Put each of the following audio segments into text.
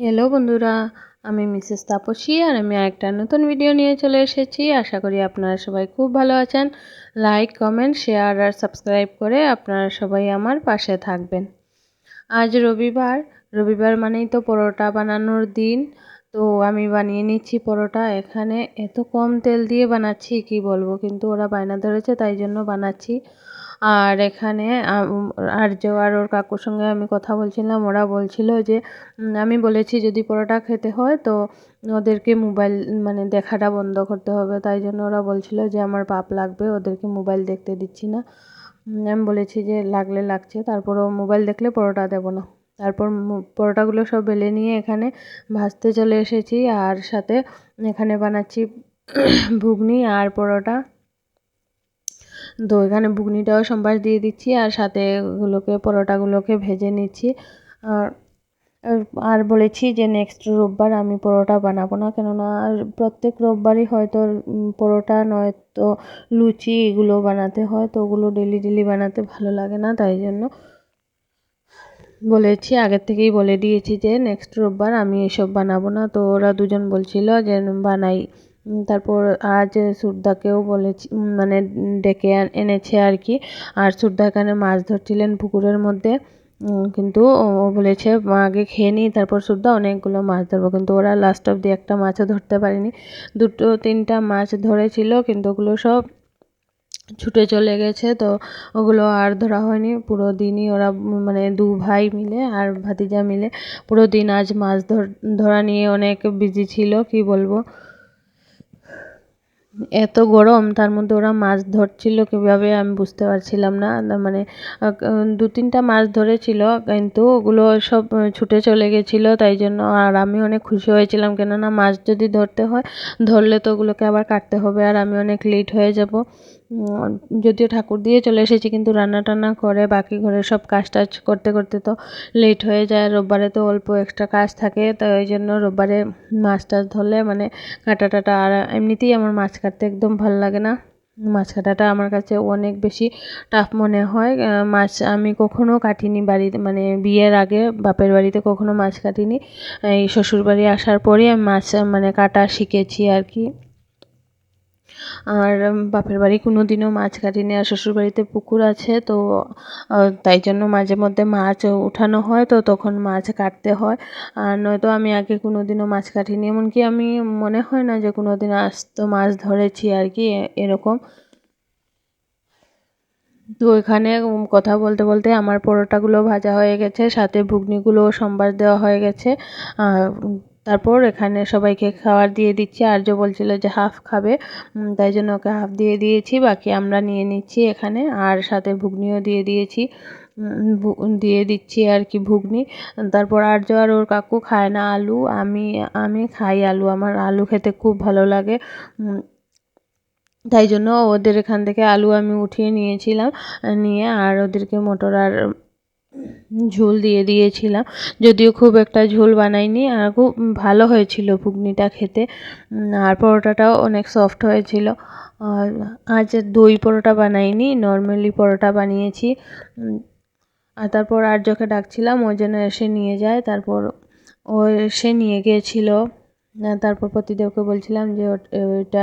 Hello বন্ধুরা, আমি Mrs Tapasi আর আমি একটা নতুন ভিডিও নিয়ে চলে এসেছি। আশা করি আপনারা সবাই খুব ভালো আছেন। লাইক কমেন্ট শেয়ার আর সাবস্ক্রাইব করে আপনারা সবাই আমার পাশে থাকবেন। আজ রবিবার রবিবার মানেই তো পরোটা বানানোর দিন। তো আমি বানিয়ে নিচ্ছি পরোটা। এখানে এত কম তেল দিয়ে বানাচ্ছি, কি বলব? কিন্তু ওরা বায়না ধরেছে, তাই জন্য বানাচ্ছি। আর এখানে আর্য আর ওর কাকুর সঙ্গে আমি কথা বলছিলাম, ওরা বলছিল যে আমি বলেছি যদি পরোটা খেতে হয় তো ওদেরকে মোবাইল মানে দেখাটা বন্ধ করতে হবে। তাই জন্য ওরা বলছিল যে, আমার পাপ লাগবে, ওদেরকে মোবাইল দেখতে দিচ্ছি না। আমি বলেছি যে, লাগলে লাগছে, তারপরও মোবাইল দেখলে পরোটা দেবো না। তারপর পরোটাগুলো সব বেলে নিয়ে এখানে ভাজতে চলে এসেছি। আর সাথে এখানে বানাচ্ছি ঘুগনি আর পরোটা। তো এখানে ঘুগনিটাও সম্বাস দিয়ে দিচ্ছি আর সাথে ওগুলোকে পরোটাগুলোকে ভেজে নিচ্ছি। আর আর বলেছি যে নেক্সট রোববার আমি পরোটা বানাবো না, কেননা প্রত্যেক রোববারই হয়তো পরোটা নয়তো লুচি এগুলো বানাতে হয়, তো ওগুলো ডেলি ডেলি বানাতে ভালো লাগে না, তাই জন্য বলেছি, আগের থেকেই বলে দিয়েছি যে নেক্সট রোববার আমি এসব বানাবো না। তো ওরা দুজন বলছিল যে বানাই। তারপর আজ সুরদাকেও বলেছি মানে ডেকে এনেছে আর কি। আর সুরদা এখানে মাছ ধরছিলেন পুকুরের মধ্যে। কিন্তু ও বলেছে আগে খেয়ে নিই তারপর সুরদা অনেকগুলো মাছ ধরবো। কিন্তু ওরা লাস্ট অব্দি একটা মাছও ধরতে পারেনি। দুটো, তিনটা মাছ ধরেছিল, কিন্তু ওগুলো সব ছুটে চলে গেছে। তো ওগুলো আর ধরা হয়নি। পুরো দিনই ওরা মানে দু ভাই মিলে আর ভাতিজা মিলে, পুরো দিন আজ মাছ ধর, ধরা নিয়ে অনেক বিজি ছিল, কি বলব? এত গরম, তার মধ্যে ওরা মাছ ধরছিল কীভাবে আমি বুঝতে পারছিলাম না। মানে দু তিনটা মাছ ধরেছিল, কিন্তু ওগুলো সব ছুটে চলে গেছিল, তাই জন্য আর আমি অনেক খুশি হয়েছিলাম। কেননা মাছ যদি ধরতে হয়, ধরলে তো ওগুলোকে আবার কাটতে হবে, আর আমি অনেক লেট হয়ে যাব। যদিও ঠাকুর দিয়ে চলে এসেছি, কিন্তু রান্না টান্না করে, বাকি ঘরের সব কাজ টাজ করতে করতে তো লেট হয়ে যায়। রোববারে তো অল্প এক্সট্রা কাজ থাকে, তো ওই জন্য রোববারে মাছ টাছ ধরলে মানে কাটা টাটা, আর এমনিতেই আমার মাছ কাটতে একদম ভালো লাগে না। মাছ কাটাটা আমার কাছে অনেক বেশি টাফ মনে হয়। মাছ আমি কখনো কাটিনি বাড়িতে মানে বিয়ের আগে, বাপের বাড়িতে কখনো মাছ কাটিনি। এই শ্বশুরবাড়ি আসার পরই আমি মাছ মানে কাটা শিখেছি আর কি। আর বাপের বাড়ি কোনো দিনও মাছ কাটিনি আর শ্বশুরবাড়িতে পুকুর আছে, তো তাই জন্য মাঝে মধ্যে মাছ উঠানো হয়, তো তখন মাছ কাটতে হয়। আর নয়তো আমি আগে কোনো দিনও মাছ কাটিনি, এমনকি আমি মনে হয় না যে কোনো দিন আস্ত মাছ ধরেছি আর কি এরকম। তো এখানে কথা বলতে বলতে আমার পরোটাগুলো ভাজা হয়ে গেছে, সাথে ঘুগনিগুলোও সম্বার দেওয়া হয়ে গেছে তারপর এখানে সবাইকে খাবার দিয়ে দিচ্ছি। আর্য বলছিল যে হাফ খাবে তাই জন্য ওকে হাফ দিয়ে দিয়েছি। বাকি আমরা নিয়ে নিচ্ছি এখানে। আর সাথে ঘুগনিও দিয়ে দিয়েছি। দিয়ে দিচ্ছি আর কি ঘুগনি তারপর আর্য আর ওর কাকু খায় না আলু। আমি আমি খাই আলু। আমার আলু খেতে খুব ভালো লাগে। তাই জন্য ওদের এখান থেকে আলু আমি উঠিয়ে নিয়েছিলাম, নিয়ে আর ওদেরকে মটর আর ঝোল দিয়ে দিয়েছিলাম। যদিও খুব একটা ঝোল বানাইনি, আর খুব ভালো হয়েছিল ঘুগনিটা খেতে। আর পরোটাটাও অনেক সফট হয়েছিল। আর আজ দই পরোটা বানাইনি নর্মালি পরোটা বানিয়েছি। আর তারপর আর্যকে ডাকছিলাম, ও যেন এসে নিয়ে যায়। তারপর ও এসে নিয়ে গিয়েছিল। তারপর প্রতিদেবকে বলছিলাম যে ওইটা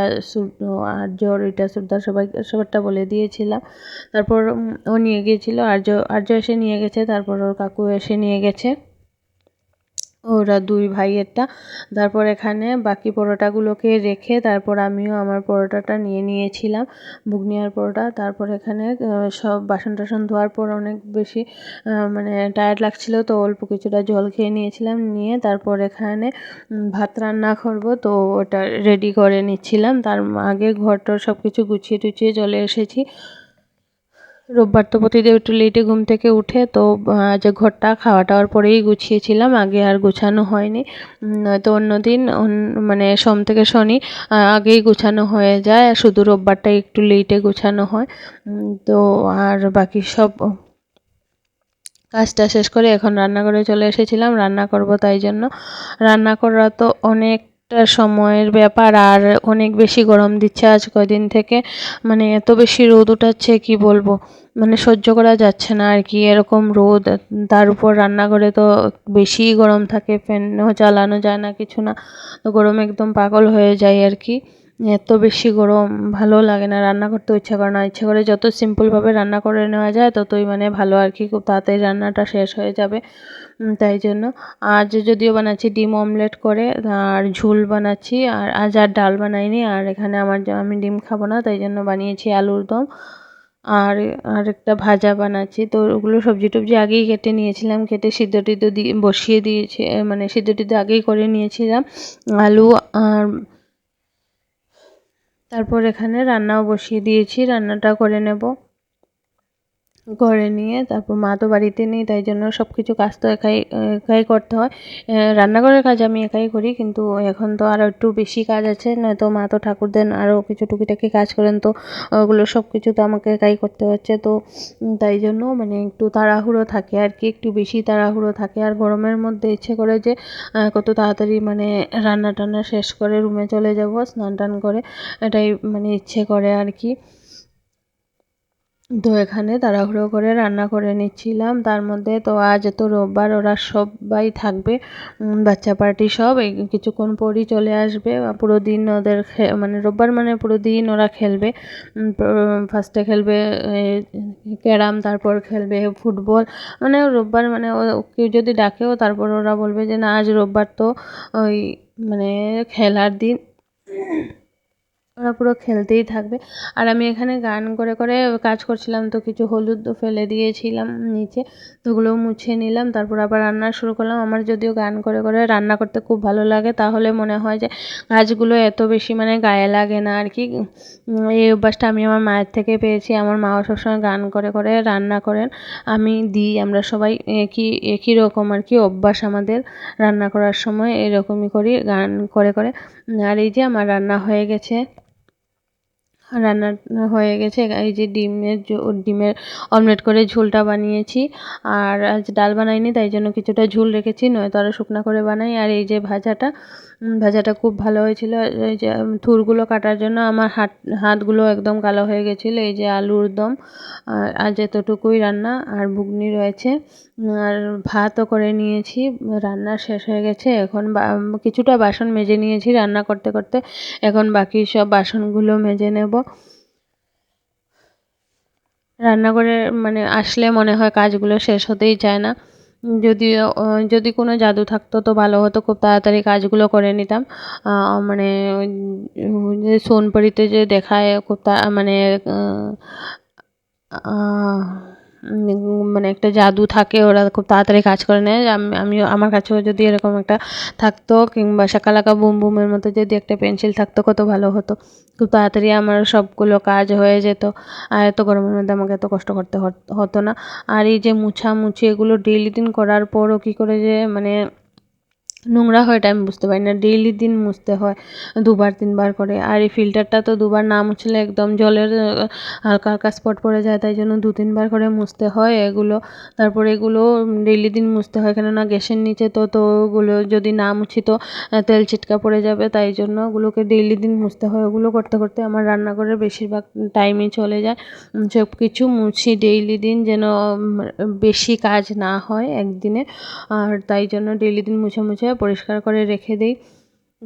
আর্য ওইটা সুরদার সবাই, সবারটা বলে দিয়েছিলাম। তারপর ও নিয়ে গিয়েছিল আর্য আর্য এসে নিয়ে গেছে, তারপর ওর কাকু এসে নিয়ে গেছে। ওরা দুই ভাইয়েরটা। তারপর এখানে বাকি পরোটাগুলোকে রেখে তারপর আমিও আমার পরোটাটা নিয়ে নিয়েছিলাম, বুগনিয়ার পরোটা। তারপর এখানে সব বাসন টাসন ধোয়ার পর অনেক বেশি মানে টায়ার্ড লাগছিল, তো অল্প কিছুটা জল খেয়ে নিয়েছিলাম। নিয়ে তারপর এখানে ভাত রান্না করব, তো ওটা রেডি করে নিচ্ছিলাম। তার আগে ঘরটর সব কিছু গুছিয়ে টুছিয়ে চলে এসেছি। রোববার তো প্রতিদিন একটু লেটে ঘুম থেকে উঠে তো যে ঘরটা খাওয়া টাওয়ার পরেই গুছিয়েছিলাম, আগে আর গুছানো হয়নি। নয়তো অন্য দিন মানে সোম থেকে শনি আগেই গুছানো হয়ে যায়, আর শুধু রোববারটা একটু লেটে গুছানো হয়। তো আর বাকি সব কাজটা শেষ করে এখন রান্নাঘরে চলে এসেছিলাম, রান্না করব তাই জন্য। রান্না করা তো অনেক একটা সময়ের ব্যাপার আর অনেক বেশি গরম দিচ্ছে আজ কদিন থেকে। মানে এত বেশি রোদ উঠাচ্ছে, কি বলব? মানে সহ্য করা যাচ্ছে না আর কি। এরকম রোদ, তার উপর রান্নাঘরে তো বেশি গরম থাকে, ফ্যানও চালানো যায় না, কিছু না। তো গরম একদম পাগল হয়ে যায় আর কি। এত বেশি গরম, ভালো লাগে না রান্না করতে ইচ্ছা করে না। ইচ্ছা করে যত সিম্পলভাবে রান্না করে নেওয়া যায়, ততই মানে ভালো আর কি, খুব তাড়াতাড়ি রান্নাটা শেষ হয়ে যাবে। তাই জন্য। আজ যদিও বানাচ্ছি ডিম অমলেট করে, আর ঝোল বানাচ্ছি, আর আজ আর ডাল বানাইনি, আর এখানে আমার আমি ডিম খাব না, তাই জন্য বানিয়েছি আলুর দম। আর আর একটা ভাজা বানাচ্ছি। তো ওগুলো সবজি টবজি আগেই কেটে নিয়েছিলাম, কেটে সিদ্ধ দিয়ে বসিয়ে দিয়েছি মানে সিদ্ধ টিদ্ধ আগেই করে নিয়েছিলাম। আলু আর তারপর এখানে রান্নাও বসিয়ে দিয়েছি রান্নাটা করে নেব। করে নিয়ে, তারপর মা তো বাড়িতে নেই, তাই জন্য সব কিছু কাজ তো একাই একাই করতে হয়। রান্নাঘরের কাজ আমি একাই করি, কিন্তু এখন তো আরও একটু বেশি কাজ আছে, নয়তো মা তো ঠাকুর দেন আরও কিছু টুকিটাকি কাজ করেন, তো ওগুলো সব কিছু তো আমাকে একাই করতে হচ্ছে, তো তাই জন্য মানে একটু তাড়াহুড়ো থাকে আর কি, একটু বেশি তাড়াহুড়ো থাকে। আর গরমের মধ্যে ইচ্ছে করে যে কত তাড়াতাড়ি মানে রান্না টান্না শেষ করে রুমে চলে যাব, স্নান টান করে, এটাই মানে ইচ্ছে করে আর কি। তো এখানে তাড়াহুড়ো করে রান্না করে নিচ্ছিলাম। তার মধ্যে তো আজ তো রোববার, ওরা সবাই থাকবে। বাচ্চা পার্টি সব কিছুক্ষণ পরই চলে আসবে। পুরো দিন ওদের মানে রোববার মানে পুরো দিন ওরা খেলবে। ফার্স্টে খেলবে ক্যারাম, তারপর খেলবে ফুটবল। মানে রোববার মানে কেউ যদি ডাকেও, তারপর ওরা বলবে যে, না, আজ রোববার তো ওই মানে খেলার দিন। ওরা পুরো খেলতেই থাকবে। আর আমি এখানে গান করে করে কাজ করছিলাম, তো কিছু হলুদ ফেলে দিয়েছিলাম নিচে, তো ওগুলোও মুছে নিলাম। তারপর আবার রান্না শুরু করলাম। আমার যদিও গান করে করে রান্না করতে খুব ভালো লাগে, তাহলে মনে হয় যে গাছগুলো এত বেশি মানে গায়ে লাগে না আর কি। এই অভ্যাসটা আমি আমার মায়ের থেকে পেয়েছি। আমার মাও সবসময় গান করে করে রান্না করেন। আমি দিই, আমরা সবাই একই একই রকম আর কি অভ্যাস আমাদের রান্না করার সময় এরকমই করি, গান করে করে। আর এই যে আমার রান্না হয়ে গেছে। রান্না হয়ে গেছে। এই যে ডিমের ডিমের অমলেট করে ঝোলটা বানিয়েছি। আর আজ ডাল বানাইনি, তাই জন্য কিছুটা ঝোল রেখেছি, নয়তো আরও শুকনো করে বানাই। আর এই যে ভাজাটা ভাজাটা খুব ভালো হয়েছিল। এই যে থুরগুলো কাটার জন্য আমার হাত, হাতগুলো একদম কালো হয়ে গেছিল। এই যে আলুর দম, আর আজ এতটুকুই রান্না। আর ঘুগনি রয়েছে। আর ভাতও করে নিয়েছি। রান্না শেষ হয়ে গেছে। এখন কিছুটা বাসন মেজে নিয়েছি রান্না করতে করতে। এখন বাকি সব বাসনগুলো মেজে নেব। রান্নাঘরে মানে আসলে মনে হয় কাজগুলো শেষ হতেই চায় না। যদি যদি কোনো জাদু থাকতো তো ভালো হতো, খুব তাড়াতাড়ি কাজগুলো করে নিতাম। মানে সোনপরিতে যে দেখায়, খুব মানে মানে একটা জাদু থাকে, ওরা খুব তাড়াতাড়ি কাজ করে নেয়। আমিও, আমার কাছেও যদি এরকম একটা থাকতো, কিংবা শাকালাকা বুম বুমের মতো যদি একটা পেন্সিল থাকতো, কত ভালো হতো। খুব তাড়াতাড়ি আমার সবগুলো কাজ হয়ে যেত, আর এত গরমের মধ্যে আমাকে এত কষ্ট করতে হতো না। আর এই যে মুছামুছি, এগুলো ডেইলি দিন করার পরও কী করে যে মানে নোংরা হয় এটা আমি বুঝতে পারি না। ডেইলি দিন মুছতে হয়, দুবার, তিনবার করে। আর এই ফিল্টারটা তো দুবার না মুছলে একদম জলের হালকা হালকা স্পট পড়ে যায়, তাই জন্য দু, তিনবার করে মুছতে হয় এগুলো। তারপরে এগুলো ডেইলি দিন মুছতে হয়, কেননা গ্যাসের নিচে তো তো ওগুলো যদি না মুছি তো তেল ছিটকা পড়ে যাবে, তাই জন্য ওগুলোকে ডেইলি দিন মুছতে হয়। ওগুলো করতে করতে আমার রান্নাঘরের বেশিরভাগ টাইমই চলে যায়। সব কিছু মুছি ডেইলি দিন যেন বেশি কাজ না হয় একদিনে। আর তাই জন্য ডেইলি দিন মুছে মুছে পরিষ্কার করে রেখে দিই।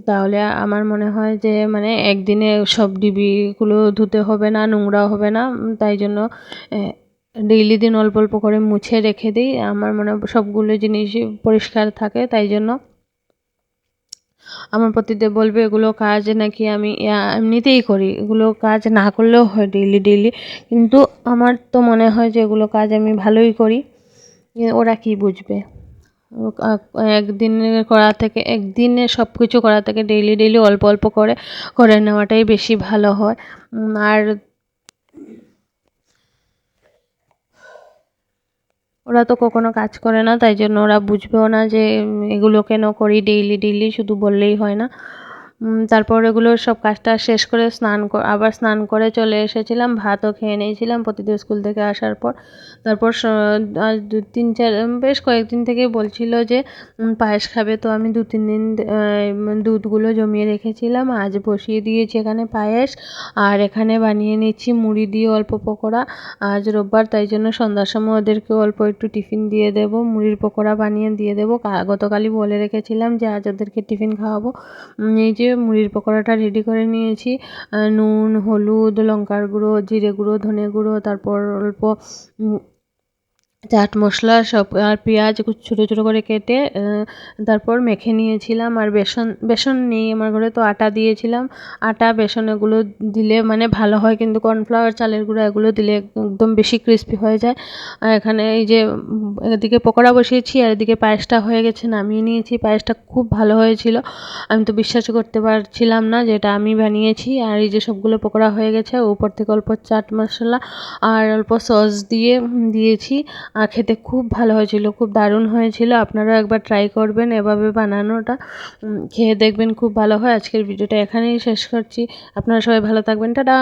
তাহলে আমার মনে হয় যে মানে একদিনে সব ডিবিগুলো ধুতে হবে না, নোংরাও হবে না। তাই জন্য ডেইলি দিন অল্প অল্প করে মুছে রেখে দিই। আমার মনে সবগুলো জিনিস পরিষ্কার থাকে, তাই জন্য। আমার পতিদেব বলবে, এগুলো কাজ নাকি আমি এমনিতেই করি। এগুলো কাজ না করলেও হয় ডেইলি ডেইলি কিন্তু আমার তো মনে হয় যে, এগুলো কাজ আমি ভালোই করি। ওরা কি বুঝবে? একদিনে করা থেকে, একদিনে সব কিছু করা থেকে ডেইলি ডেইলি অল্প অল্প করে করে নেওয়াটাই বেশি ভালো হয়। আর ওরা তো কখনো কাজ করে না, তাই জন্য ওরা বুঝবেও না যে এগুলো কেন করি ডেইলি ডেইলি শুধু বললেই হয় না। তারপর এগুলো সব কাজটা শেষ করে স্নান আবার স্নান করে চলে এসেছিলাম, ভাতও খেয়ে নিয়েছিলাম প্রতিদিন স্কুল থেকে আসার পর। তারপর আজ দু, তিন চার বেশ কয়েকদিন থেকে বলছিল যে পায়েস খাবে তো আমি দু, তিন দিন দুধগুলো জমিয়ে রেখেছিলাম। আজ বসিয়ে দিয়েছি এখানে পায়েস আর এখানে বানিয়ে নিচ্ছি মুড়ি দিয়ে অল্প পকোড়া। আজ রোববার, তাই জন্য সন্ধ্যার সময় ওদেরকে অল্প একটু টিফিন দিয়ে দেবো, মুড়ির পকোড়া বানিয়ে দিয়ে দেবো। গতকালই বলে রেখেছিলাম যে, আজ ওদেরকে টিফিন খাওয়াবো। এই যে মুড়ির পকোড়াটা রেডি করে নিয়েছি। নুন, হলুদ, লঙ্কার গুঁড়ো, জিরে গুঁড়ো, ধনে গুঁড়ো, তারপর অল্প চাট মশলা, সব, আর পেঁয়াজ ছোটো ছোটো করে কেটে তারপর মেখে নিয়েছিলাম। আর বেসন বেসন নেই আমার ঘরে, তো আটা দিয়েছিলাম। আটা, বেসন এগুলো দিলে মানে ভালো হয়, কিন্তু কর্নফ্লাওয়ার, চালের গুঁড়ো এগুলো দিলে একদম বেশি ক্রিস্পি হয়ে যায়। আর এখানে এই যে, এদিকে পকোড়া বসিয়েছি, আর এদিকে পায়েসটা হয়ে গেছে, নামিয়ে নিয়েছি। পায়েসটা খুব ভালো হয়েছিল। আমি তো বিশ্বাস করতে পারছিলাম না যে এটা আমি বানিয়েছি। আর এই যে সবগুলো পকোড়া হয়ে গেছে, উপর থেকে অল্প চাট মশলা আর অল্প সস দিয়ে দিয়েছি। খেতে খুব ভালো হয়েছিল, খুব দারুণ হয়েছিল। আপনারাও একবার ট্রাই করবেন এভাবে বানানোটা। খেয়ে দেখবেন খুব ভালো হয়। আজকের ভিডিওটা এখানেই শেষ করছি। আপনারা সবাই ভালো থাকবেন। টাটা